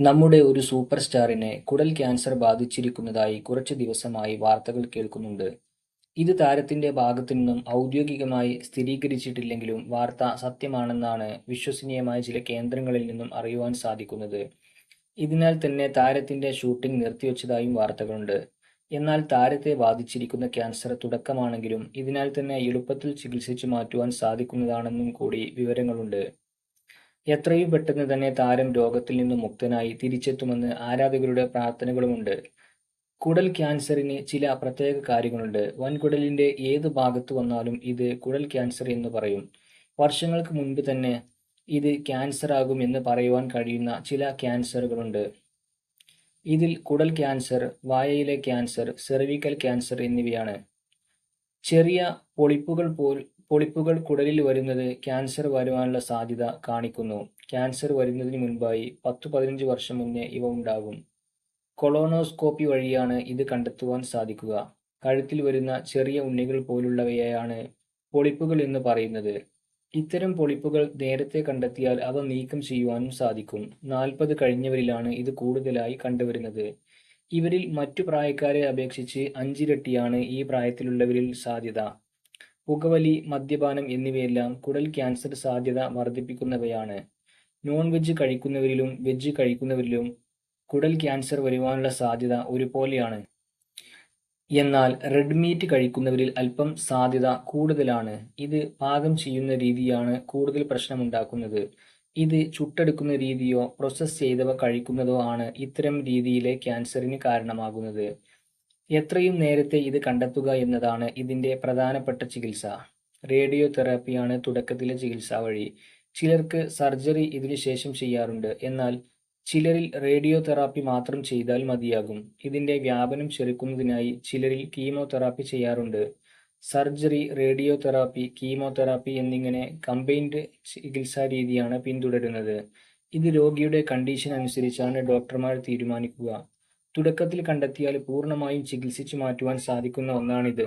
നമ്മുടെ ഒരു സൂപ്പർ സ്റ്റാറിനെ കുടൽ ക്യാൻസർ ബാധിച്ചിരിക്കുന്നതായി കുറച്ച് ദിവസമായി വാർത്തകൾ കേൾക്കുന്നുണ്ട്. ഇത് താരത്തിന്റെ ഭാഗത്തു നിന്നും ഔദ്യോഗികമായി സ്ഥിരീകരിച്ചിട്ടില്ലെങ്കിലും വാർത്ത സത്യമാണെന്നാണ് വിശ്വസനീയമായ ചില കേന്ദ്രങ്ങളിൽ നിന്നും അറിയുവാൻ സാധിക്കുന്നത്. ഇതിനാൽ തന്നെ താരത്തിന്റെ ഷൂട്ടിംഗ് നിർത്തിവെച്ചതായും വാർത്തകളുണ്ട്. എന്നാൽ താരത്തെ ബാധിച്ചിരിക്കുന്ന ക്യാൻസർ തുടക്കമാണെങ്കിലും ഇതിനാൽ തന്നെ എളുപ്പത്തിൽ ചികിത്സിച്ചു മാറ്റുവാൻ സാധിക്കുന്നതാണെന്നും കൂടി വിവരങ്ങളുണ്ട്. എത്രയും പെട്ടെന്ന് തന്നെ താരം രോഗത്തിൽ നിന്നും മുക്തനായി തിരിച്ചെത്തുമെന്ന് ആരാധകരുടെ പ്രാർത്ഥനകളുമുണ്ട്. കുടൽ ക്യാൻസറിന് ചില പ്രത്യേക കാര്യങ്ങളുണ്ട്. വൻകുടലിന്റെ ഏത് ഭാഗത്ത് വന്നാലും ഇത് കുടൽ ക്യാൻസർ എന്ന് പറയും. വർഷങ്ങൾക്ക് മുൻപ് തന്നെ ഇത് ക്യാൻസർ ആകും എന്ന് പറയുവാൻ കഴിയുന്ന ചില ക്യാൻസറുകളുണ്ട്. ഇതിൽ കുടൽ ക്യാൻസർ, വായയിലെ ക്യാൻസർ, സെർവിക്കൽ ക്യാൻസർ എന്നിവയാണ്. ചെറിയ പൊളിപ്പുകൾ കുടലിൽ വരുന്നത് ക്യാൻസർ വരുവാനുള്ള സാധ്യത കാണിക്കുന്നു. ക്യാൻസർ വരുന്നതിന് മുൻപായി പത്തു പതിനഞ്ച് വർഷം മുന്നേ ഇവ ഉണ്ടാകും. കൊളോണോസ്കോപ്പി വഴിയാണ് ഇത് കണ്ടെത്തുവാൻ സാധിക്കുക. കഴുത്തിൽ വരുന്ന ചെറിയ ഉണ്ണികൾ പോലുള്ളവയാണ് പൊളിപ്പുകൾ എന്ന് പറയുന്നത്. ഇത്തരം പൊളിപ്പുകൾ നേരത്തെ കണ്ടെത്തിയാൽ അവ നീക്കം ചെയ്യുവാനും സാധിക്കും. നാൽപ്പത് കഴിഞ്ഞവരിലാണ് ഇത് കൂടുതലായി കണ്ടുവരുന്നത്. ഇവരിൽ മറ്റു പ്രായക്കാരെ അപേക്ഷിച്ച് അഞ്ചിരട്ടിയാണ് ഈ പ്രായത്തിലുള്ളവരിൽ സാധ്യത. പുകവലി, മദ്യപാനം എന്നിവയെല്ലാം കുടൽ ക്യാൻസർ സാധ്യത വർദ്ധിപ്പിക്കുന്നവയാണ്. നോൺ വെജ് കഴിക്കുന്നവരിലും വെജ് കഴിക്കുന്നവരിലും കുടൽ ക്യാൻസർ വരുവാനുള്ള സാധ്യത ഒരുപോലെയാണ്. എന്നാൽ റെഡ് മീറ്റ് കഴിക്കുന്നവരിൽ അല്പം സാധ്യത കൂടുതലാണ്. ഇത് പാകം ചെയ്യുന്ന രീതിയാണ് കൂടുതൽ പ്രശ്നമുണ്ടാക്കുന്നത്. ഇത് ചുട്ടെടുക്കുന്ന രീതിയോ പ്രോസസ്സ് ചെയ്തവ കഴിക്കുന്നതോ ആണ് ഇത്തരം രീതിയിലെ ക്യാൻസറിന് കാരണമാകുന്നത്. എത്രയും നേരത്തെ ഇത് കണ്ടെത്തുക എന്നതാണ് ഇതിന്റെ പ്രധാനപ്പെട്ട ചികിത്സ. റേഡിയോ തെറാപ്പിയാണ് തുടക്കത്തിലെ ചികിത്സാവഴി. ചിലർക്ക് സർജറി ഇതിനുശേഷം ചെയ്യാറുണ്ട്. എന്നാൽ ചിലരിൽ റേഡിയോ തെറാപ്പി മാത്രം ചെയ്താൽ മതിയാകും. ഇതിന്റെ വ്യാപനം ചെറുക്കുന്നതിനായി ചിലരിൽ കീമോതെറാപ്പി ചെയ്യാറുണ്ട്. സർജറി, റേഡിയോ തെറാപ്പി, കീമോതെറാപ്പി എന്നിങ്ങനെ കമ്പൈൻഡ് ചികിത്സാ രീതിയാണ് പിന്തുടരുന്നത്. ഇത് രോഗിയുടെ കണ്ടീഷൻ അനുസരിച്ചാണ് ഡോക്ടർമാർ തീരുമാനിക്കുക. തുടക്കത്തിൽ കണ്ടെത്തിയാൽ പൂർണമായും ചികിത്സിച്ചു മാറ്റുവാൻ സാധിക്കുന്ന ഒന്നാണിത്.